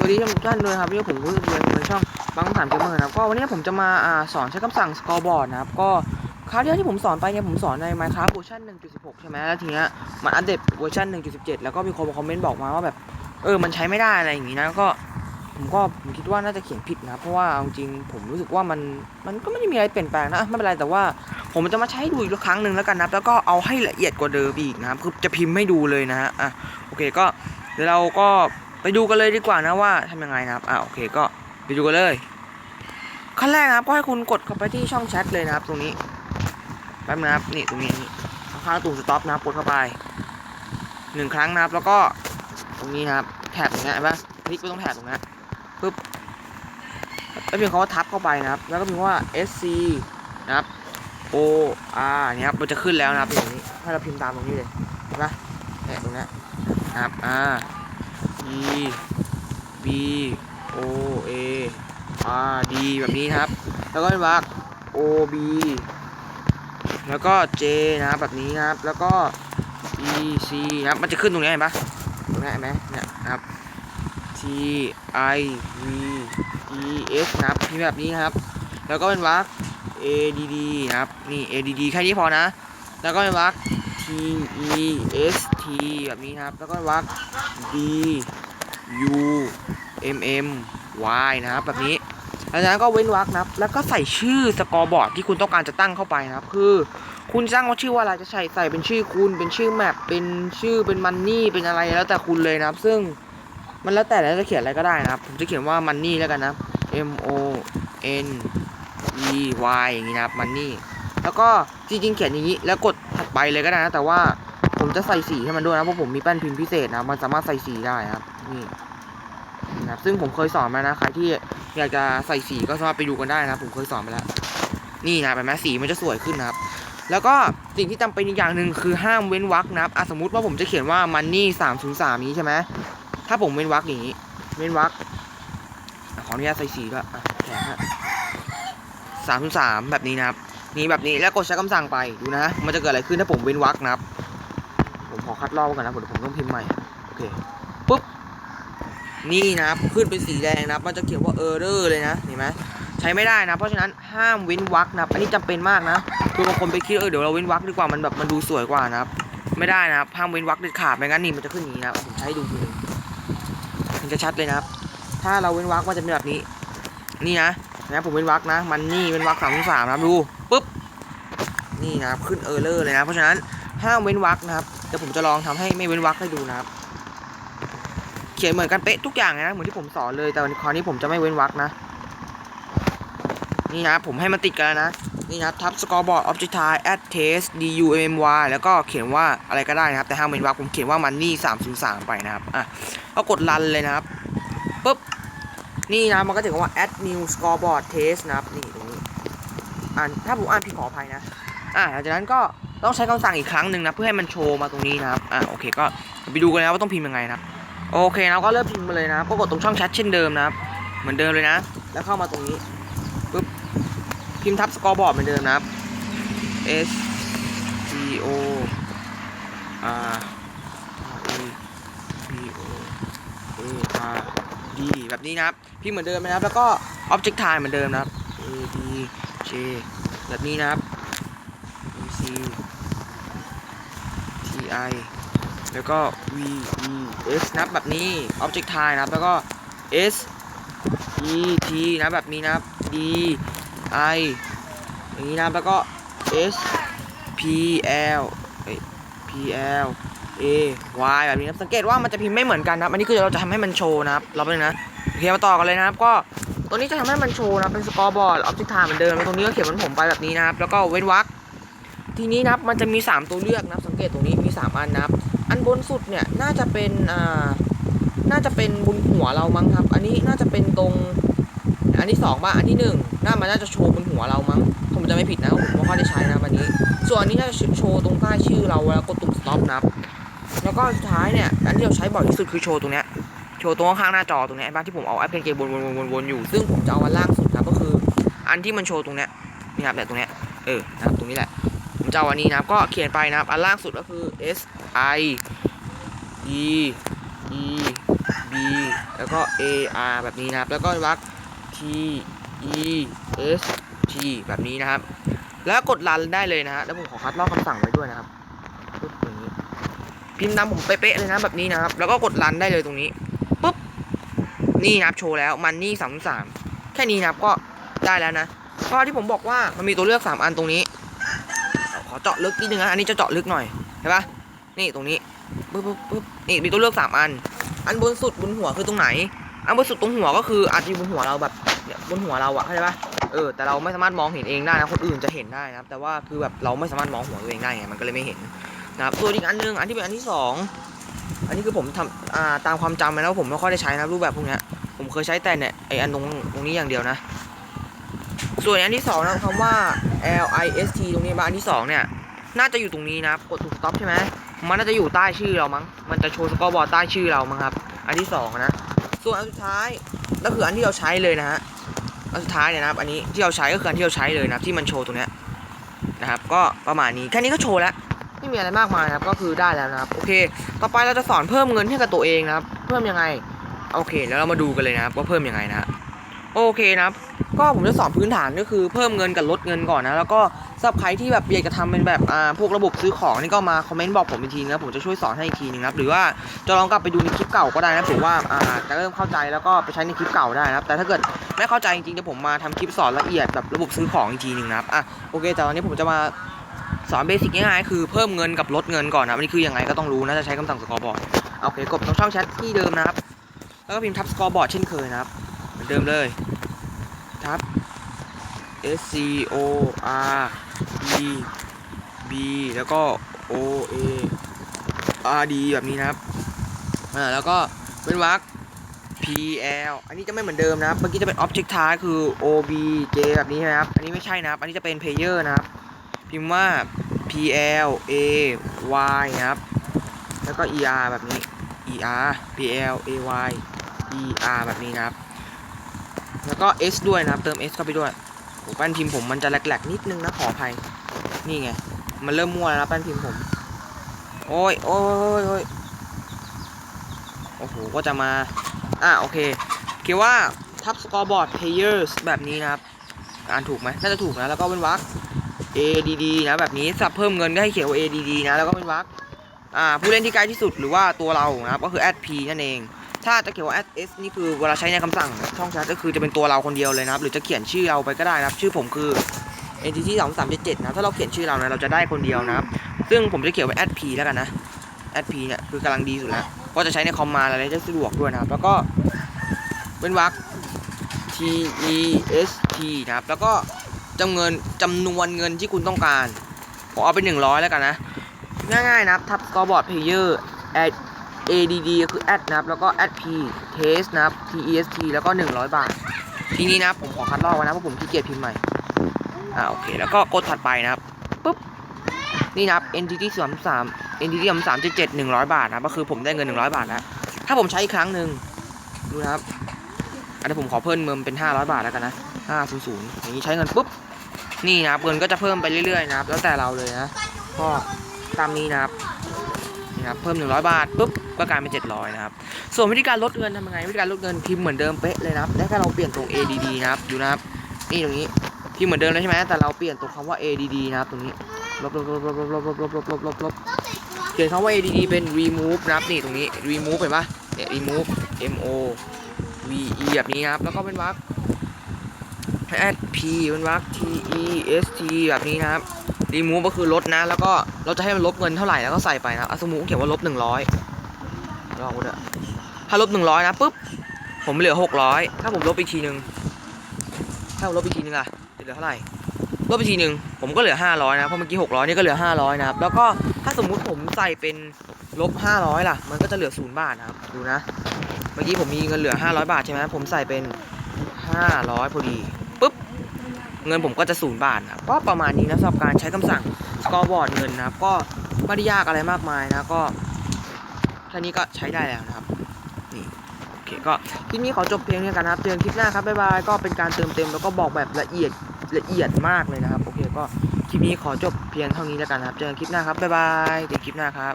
วัสดีทุกท่านด้วยครับที่ผมรู้สึกเลยในช่องบังสามเกมเมอร์นะครับก็วันนี้ผมจะมาอ่าสอนใช้คำสั่ง scoreboard นะครับก็คราวที่ที่ผมสอนไปเนี่ยผมสอนใน Minecraft เวอร์ชัน1.16 ใช่ไหมแล้วทีเนี้ยมันอัปเดตเวอร์ชัน1.17 แล้วก็มีคนมาคอมเมนต์บอกมาว่าแบบเออมันใช้ไม่ได้อะไรอย่างงี้นะก็ผมก็ผมคิดว่าน่าจะเขียนผิดนะเพราะว่าเอาจริงผมรู้สึกว่ามันมันก็ไม่ได้มีอะไรเปลี่ยนแปลงนะไม่เป็นไรแต่ว่าผมจะมาใช้ดูอีกครั้งหนึ่งแล้วกันนะแล้วก็เอาให้ละเอียดกว่าเดิมอีกนะครับคือจะพิมพ์ให้ดูเลยนะฮะอะโอเคก็เดี๋ยวเราก็ ไปดูกันเลยดีกว่านะว่าทำยังไงนะครับอ่าโอเคก็ไปดูกันเลยขั้นแรกนะครับก็ให้คุณกดเข้าไปที่ช่องแชทเลยนะครับ ตรงนี้แป๊บนะครับนี่ตรงนี้นี่ข้างๆตุ่มสต็อปนะครับกดเข้าไปหนึ่งครั้งนะครับ แล้วก็ตรงนี้นะครับแถบตรงนี้เห็นปะคลิกไปตรงแถบตรงนี้ปึ๊บแล้วพิมพ์คำว่าทับเข้าไปนะครับ แล้วก็พิมพ์ว่า sc นะครับ o r เนี่ยครับมันจะขึ้นแล้วนะครับอย่างนี้ให้เราพิมพ์ตามตรงนี้เลยเห็นปะเนี่ยตรงนี้นะครับอ่า E B O A R D แบบนี้ครับ แล้วก็เป็นวรรค O B แล้วก็ J นะครับแบบนี้นะครับ แล้วก็ E C นะครับ มันจะขึ้นตรงนี้เห็นปะตรงนี้เห็นไหมเนี่ยนะครับ T I V E S นะครับพิมพ์แบบนี้ครับ แล้วก็เป็นวรรค A D D นะครับ นี่ A D D แค่นี้พอนะ แล้วก็เป็นวรรค T E S T แบบนี้ครับ แล้วก็วรรค D U M M Y นะครับแบบนี้หลังจากนั้นก็เว้นวรรคนะครับ แล้วก็ใส่ชื่อสกอร์บอร์ดที่คุณต้องการจะตั้งเข้าไปนะครับ คือคุณตั้งว่าชื่อว่าอะไรจะใส่ใส่เป็นชื่อคุณเป็นชื่อแมปเป็นชื่อเป็นมันนี่เป็นอะไรแล้วแต่คุณเลยนะครับ ซึ่งมันแล้วแต่แล้วจะเขียนอะไรก็ได้นะครับ ผมจะเขียนว่ามันนี่แล้วกันนะ M O N E Y อย่างนี้นะครับมันนี่แล้วก็จริงๆเขียนอย่างนี้ แล้วกดถัดไปเลยก็ได้นะแต่ว่าผมจะใส่สีให้มันด้วยนะเพราะผมมีแป้นพิมพ์พิเศษนะมันสามารถใส่สีได้ครับ นี่นะครับซึ่งผมเคยสอนมานะใครที่อยากจะใส่สีก็สามารถไปดูกันได้นะผมเคยสอนไปแล้ว นี่นะเป็นไหมสีมันจะสวยขึ้นนะครับ แล้วก็สิ่งที่จำเป็นอีกอย่างหนึ่งคือห้ามเว้นวรรคนะครับอะสมมติว่าผมจะเขียนว่ามันนี่สามศูนย์สามนี้ใช่ไหมถ้าผมเว้นวรรคอย่างนี้ เว้นวรรคขออนุญาตใส่สีด้วยแขนฮะสามศูนย์สามแบบนี้นะครับนี่แบบนี้แล้วกดใช้คำสั่งไปดูนะ มันจะเกิดอะไรขึ้นถ้าผมเว้นวรรคนะครับ ผมขอคัดลอกก่อนนะผมผมต้องพิมพ์ใหม่โอเค นี่นะครับขึ้นเป็นสีแดงนะครับมันจะเขียนว่า error เลยนะเห็นไหมใช้ไม่ได้นะ เพราะฉะนั้นห้ามเว้นวรรคนะอันนี้จำเป็นมากนะคือบางคนไปคิดเออเดี๋ยวเราเว้นวรรคดีกว่ามันแบบมันดูสวยกว่านะครับ ไม่ได้นะครับห้ามเว้นวรรคเด็ดขาดไม่งั้นนี่มันจะขึ้นอย่างนี้นะผมใช้ให้ดูทีนึงมันจะชัดเลยนะครับ ถ้าเราเว้นวรรคมันจะเป็นแบบนี้ นี่นะนะผมเว้นวรรคนะ มันนี่เว้นวรรคสามสามนะครับดูปุ๊บนี่นะครับขึ้นเออร์เลอร์เลยนะ เพราะฉะนั้นห้ามเว้นวรรคนะครับเดี๋ยวผมจะลองทำให้ไม่เว้นวรรคให้ดูนะครับ เขียนเหมือนกันเป๊ะทุกอย่างนะเหมือนที่ผมสอนเลยแต่วันคราวนี้ผมจะไม่เว้นวรรคนะ นี่นะผมให้มันติดกันแล้วนะนี่นะครับทับ scoreboard object type add test d u m m y แล้วก็เขียนว่าอะไรก็ได้นะครับ แต่ห้ามเว้นวรรคผมเขียนว่ามันนี่303ไปนะครับอะก็กดรันเลยนะครับปุ๊บนี่นะมันก็จะบอกว่า add new scoreboard test นะครับนี่ตรงนี้อ่านถ้าผมอ่านผิดขออภัยนะอ่าหลังจากนั้นก็ต้องใช้คำสั่งอีกครั้งหนึ่งนะ เพื่อให้มันโชว์มาตรงนี้นะครับอ่าโอเคก็ไปดูกันนะว่าต้องพิมพ์ยังไงนะครับ โอเคนะก็เริ่มพิมพ์มาเลยนะก็กดตรงช่องแชทเช่นเดิมนะครับ เหมือนเดิมเลยนะ แล้วเข้ามาตรงนี้ปุ๊บพิมพ์ทับสกอร์บอร์ดเหมือนเดิมนะครับ S G O R A B O A R D แบบนี้นะครับ พิมพ์เหมือนเดิมนะครับ แล้วก็ Object Type เหมือนเดิมนะครับ A D J แบบนี้นะครับ C T I แล้วก็ V E S นับแบบนี้ Object Type นะครับ แล้วก็ S E T นะแบบนี้นะครับ D I อย่างนี้นะครับ แล้วก็ S P L P L A Y แบบนี้นะครับ สังเกตว่ามันจะพิมพ์ไม่เหมือนกันนะครับ อันนี้คือเราจะทำให้มันโชว์นะครับ เราไปนะโอเคมาต่อกันเลยนะครับ ก็ตัวนี้จะทำให้มันโชว์นะ เป็นสกอร์บอร์ดออบเจกทเหมือนเดิมตรงนี้ก็เขียนเหมันผมไปแบบนี้นะครับ แล้วก็เว้นวรรคทีนี้นะครับ มันจะมี 3 ตัวเลือกนะครับ สังเกตตรงนี้มี 3 อันนะครับ อันบนสุดเนี่ยน่าจะเป็นอ่าน่าจะเป็นบนหัวเรามั้งครับ อันนี้น่าจะเป็นตรง อันที่สองบ้าอันที่หนึ่งน่ามันน่าจะโชว์บนหัวเรามั้งผมจะไม่ผิดนะผมไม่ค่อยได้ใช้นะอันนี้ ส่วนอันนี้น่าจะโชว์ตรงใต้ชื่อเราแล้วกดปุ่ม stop นะครับแล้วก็สุดท้ายเนี่ยอันที่เราใช้บ่อยที่สุดคือโชว์ตรงเนี้ยโชว์ตรงข้างหน้าจอตรงเนี้ยบ้านที่ผมเอาแอปเพลเกมวนวนวนวนอยู่ ซึ่งผมจะเอาอันล่างสุดครับก็คือ อันที่มันโชว์ตรงเนี้ยนี่ครับเนี่ตรงเนี้ยเออนะครับตรงนี้แหละ จะเอาอันนี้นะครับ ก็เขียนไปนะครับ อันล่างสุดก็คือ S I E E B แล้วก็ A R แบบนี้นะครับ แล้วก็วรรค T E S T แบบนี้นะครับ แล้วกดรันได้เลยนะฮะ แล้วผมขอคัดลอกคำสั่งไว้ด้วยนะครับปึ๊บอย่างนี้ พิมพ์นำผมเป๊ะๆเลยนะแบบนี้นะครับ แล้วก็กดรันได้เลยตรงนี้ปุ๊บ นี่นะครับโชว์แล้วมันนี่สามสามแค่นี้นะครับก็ได้แล้วนะก็ที่ผมบอกว่ามันมีตัวเลือก 3 อันตรงนี้ ขอเจาะลึกนิดนึงนะอันนี้จะเจาะลึกหน่อยเห็นปะนี่ตรงนี้ปึ๊บปึ๊บปึ๊บนี่มีตัวเลือก3อัน อันบนสุดบนหัวคือตรงไหน อันบนสุดตรงหัวก็คืออาจจะอยู่บนหัวเราแบบเนี่ยบนหัวเราอะเข้าใจปะเออแต่เราไม่สามารถมองเห็นเองได้นะคนอื่นจะเห็นได้นะครับแต่ว่าคือแบบเราไม่สามารถมองหัวตัวเองได้ไงมันก็เลยไม่เห็นนะครับส่วนอีกอันหนึงอันที่เป็นอันที่สองอันนี้คือผมทำอ่าตามความจำมาแล้วผมไม่ค่อยได้ใช้นะรูปแบบพวกนี้ผมเคยใช้แต่เนี่ยไออันตรงตรงนี้อย่างเดียวนะ ส่วนอันที่สองนะคำว่า L I S T ตรงนี้บ้านที่สองเนี่ย น่าจะอยู่ตรงนี้นะครับกดถูก stop ใช่ไหมมันน่าจะอยู่ใต้ชื่อเรามั้ง มันจะโชว์สกอร์บอร์ดใต้ชื่อเรามั้งครับ อันที่สองนะ ส่วนอันสุดท้ายก็คืออันที่เราใช้เลยนะฮะ อันสุดท้ายเนี่ยนะครับ อันนี้ที่เราใช้ก็คืออันที่เราใช้เลยนะครับที่มันโชว์ตรงเนี้ยนะครับ ก็ประมาณนี้ แค่นี้ก็โชว์แล้ว ไม่มีอะไรมากมายนะครับ ก็คือได้แล้วนะครับ โอเค ต่อไปเราจะสอนเพิ่มเงินให้กับตัวเองนะครับ เพิ่มยังไง โอเค แล้วเรามาดูกันเลยนะครับว่าเพิ่มยังไงนะฮะ โอเคนะครับ ก็ผมจะสอนพื้นฐานก็คือเพิ่มเงินกับลดเงินก่อนนะ แล้วก็สำหรับใครที่แบบอยากจะทำเป็นแบบอ่าพวกระบบซื้อของนี่ก็มาคอมเมนต์บอกผมอีกทีนะผมจะช่วยสอนให้อีกทีนึงนะครับหรือว่าจะลองกลับไปดูในคลิปเก่าก็ได้นะถือว่าอ่าจะเริ่มเข้าใจแล้วก็ไปใช้ในคลิปเก่าได้นะครับ แต่ถ้าเกิดไม่เข้าใจจริงๆเดี๋ยวผมมาทำคลิปสอนละเอียดแบบระบบซื้อของอีกทีนึงนะครับอะโอเคแต่ตอนนี้ผมจะมาสอนเบสิกง่ายๆคือเพิ่มเงินกับลดเงินก่อนนะอันนี้คือยังไงก็ต้องรู้นะจะใช้คำสั่งสกอร์บอร์ดโอเคกดตรงช่องแชทที่เดิมนะครับ แล้วก็พิมพ์ทับสกอร์บอร์ดเช่นเคยนะครับ เดิมเลยทับ S C O R E B แล้วก็ O A R D แบบนี้นะครับอ่าแล้วก็เป็นวรรค P L อันนี้จะไม่เหมือนเดิมนะครับ เมื่อกี้จะเป็น Object Type คือ O B J แบบนี้นะครับ อันนี้ไม่ใช่นะครับ อันนี้จะเป็น Player นะครับ พิมพ์ว่า P L A Y นะครับ แล้วก็ E R แบบนี้ E R P L A Y E R แบบนี้นะครับ แล้วก็ S ด้วยนะครับ เติม S เข้าไปด้วยโอ้แป้นพิมพ์ผมมันจะแหลกๆนิดนึงนะขออภัย นี่ไง มันเริ่มมั่วแล้วนะแป้นพิมพ์ผม โอ้ยโอ้ยโอ้ยโอ้โห ก็จะมา อะโอเคเขียนว่าทับสกอร์บอร์ด players แบบนี้นะครับ อ่านถูกไหมน่าจะถูกนะ แล้วก็เป็นวรรค ADD นะแบบนี้สับเพิ่มเงินก็ให้เขียนว่า ADD นะ แล้วก็เป็นวรรคอ่าผู้เล่นที่ใกล้ที่สุดหรือว่าตัวเรานะครับ ก็คือ p นั่นเอง ถ้าจะเขียนว่า s นี่คือเวลาใช้ในคำสั่งช่องแชทก็คือจะเป็นตัวเราคนเดียวเลยนะครับ หรือจะเขียนชื่อเราไปก็ได้นะครับ ชื่อผมคือ entity 2 3 7 7นะถ้าเราเขียนชื่อเราเนะเราจะได้คนเดียวนะครับ ซึ่งผมจะเขียนไว้ p แล้วกันนะ p เนี่ยคือกำลังดีสุดแล้วก็จะใช้ในคอมมาอะไรได้สะดวกด้วยนะครับ แล้วก็เป็นวรรค t e s t นะครับ แล้วก็จำเงินจำนวนเงินที่คุณต้องการผมเอาเป็น100 แล้วกันนะ ง่ายๆนะครับทับ scoreboard player add add ก็คือ add นะครับ แล้วก็ add p test นะครับ t e s t แล้วก็ 100 บาท ทีนี้นะผมขอคัดลอกไว้นะเพราะผมขี้เกียจพิมพ์ใหม่ อ่าโอเค แล้วก็กดถัดไปนะครับปุ๊บ นี่นะครับ entity 3 3 entity 3 3 7 7 100บาทนะครับาทนะก็คือผมได้เงิน100บาทแล้ว ถ้าผมใช้อีกครั้งหนึ่งดูนะครับอันนี้ผมขอเพิ่มเงินเป็น500บาทแล้วกันนะ500อย่างนี้ใช้เงินปุ๊บ นี่นะครับเงินก็จะเพิ่มไปเรื่อยๆนะครับ แล้วแต่เราเลยนะก็ตามนี้นะครับ นี่ครับเพิ่ม 100 บาทปุ๊บก็กลายเป็น700นะครับส่วนวิธีการลดเงินทำยังไงวิธีการลดเงินพิมพ์เหมือนเดิมเป๊ะเลยนะครับได้แค่เราเปลี่ยนตรง ADD นะครับดูนะครับนี่ตรงนี้พิมพ์เหมือนเดิมเลยใช่ไหมแต่เราเปลี่ยนตรงคำว่า ADD นะครับตรงนี้ลบลบลบลบลบลบลบลบลบลบลบเขียนคำว่า ADD เป็น remove นะครับนี่ตรงนี้ remove เห็นปะเนี่ย remove M O V E แบบนี้นะครับแล้วก็เป็นวรรค add P เป็นวรรค T E S T แบบนี้นะครับ remove ก็คือลดนะ แล้วก็เราจะให้มันลบเงินเท่าไหร่แล้วก็ใส่ไปนะอะสมมติเขียนว่าลบ100ลองดูเถอะถ้าลบ100นะปุ๊บผมเหลือ600ถ้าผมลบอีกทีหนึ่งถ้าผมลบอีกทีนึงอะจะเหลือเท่าไหร่ลบอีกทีหนึ่งผมก็เหลือ500นะเพราะเมื่อกี้600นี่ก็เหลือ500นะครับแล้วก็ถ้าสมมุติผมใส่เป็นลบ500ล่ะ มันก็จะเหลือ0บาทนะครับดูนะ เมื่อกี้ผมมีเงินเหลือ500บาทใช่ไหมผมใส่เป็น500พอดี เงินผมก็จะ0บาทนะก็ประมาณนี้นะสำหรับการใช้คำสั่ง scoreboard เงินนะครับ ก็ไม่ได้ยากอะไรมากมายนะก็แค่นี้ก็ใช้ได้แล้วนะครับนี่โอเคก็คลิปนี้ขอจบเพียงเท่านี้กันนะครับเจอกันคลิปหน้าครับบ๊ายบายก็เป็นการเติมเต็มแล้วก็บอกแบบละเอียดละเอียดมากเลยนะครับโอเคก็คลิปนี้ขอจบเพียงเท่านี้แล้วกันนะครับเจอกันคลิปหน้าครับบ๊ายบายเจอกันคลิปหน้าครับ